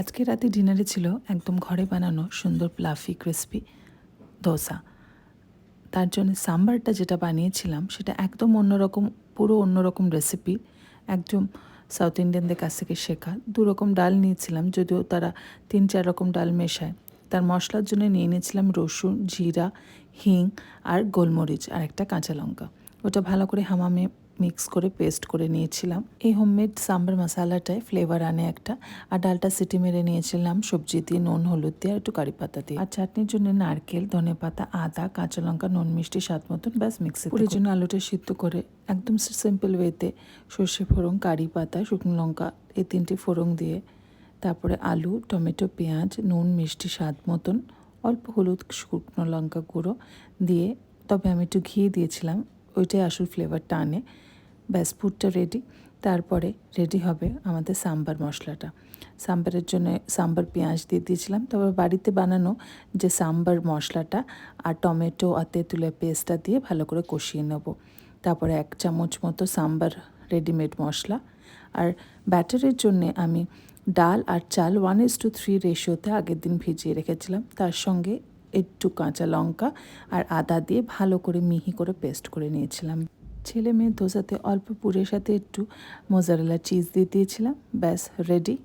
আজকে রাতে ডিনারে ছিল একদম ঘরে বানানো সুন্দর প্লাফি ক্রিসপি দোসা। তার জন্য সাম্বারটা যেটা বানিয়েছিলাম সেটা একদম অন্যরকম, পুরো অন্যরকম রেসিপি একদম সাউথ ইন্ডিয়ানদের কাছ থেকে শেখা। দু রকম ডাল নিয়েছিলাম, যদিও তারা তিন চার রকম ডাল মেশায়। তার মশলার জন্য নিয়ে নিয়েছিলাম রসুন, জিরা, হিং আর গোলমরিচ আর একটা কাঁচা লঙ্কা। ওটা ভালো করে হামামে মিক্স করে পেস্ট করে নিয়েছিলাম। এই হোমমেড সাম্বার মশালাটায় ফ্লেভার আনে একটা। আর ডালটা সিটি মেরে নিয়েছিলাম সবজি দিয়ে নুন হলুদ দিয়ে আর একটু কারি পাতা দিয়ে। আর চাটনির জন্য নারকেল ধনে পাতা আদা কাঁচা লঙ্কা নুন মিষ্টি স্বাদ মতন ব্যাস মিক্সে পুরীর জন্য আলুটা সিদ্ধ করে একদম সিম্পল ওয়েতে সর্ষে ফোড়ন কারি পাতা শুকনো লঙ্কা এই তিনটি ফোড়ন দিয়ে তারপরে আলু টমেটো পেঁয়াজ নুন মিষ্টি স্বাদ মতন অল্প হলুদ শুকনো লঙ্কা গুঁড়ো দিয়ে তবে আমি একটু ঘি দিয়েছিলাম ওইটাই আসল ফ্লেভারটা আনে। ব্যাস, পুরটা রেডি তারপরে রেডি হবে আমাদের সাম্বার মশলাটা। সাম্বারের জন্য সাম্বার পেঁয়াজ দিয়ে দিয়েছিলাম। তবে বাড়িতে বানানো যে সাম্বার মশলাটা আর টমেটো আর তেঁতুলের পেস্টটা দিয়ে ভালো করে কষিয়ে নেব। তারপরে এক চামচ মতো সাম্বার রেডিমেড মশলা। আর ব্যাটারের জন্যে আমি ডাল আর চাল ওয়ান ইস টু থ্রি রেশিওতে আগের দিন ভিজিয়ে রেখেছিলাম। তার সঙ্গে একটু কাঁচা লঙ্কা আর আদা দিয়ে ভালো করে মিহি করে পেস্ট করে নিয়েছিলাম। ছেলে মেয়ে ধোসাতে অল্প পুরের সাথে একটু মোজারেলা চিজ দিয়ে দিয়েছিলাম। ব্যাস রেডি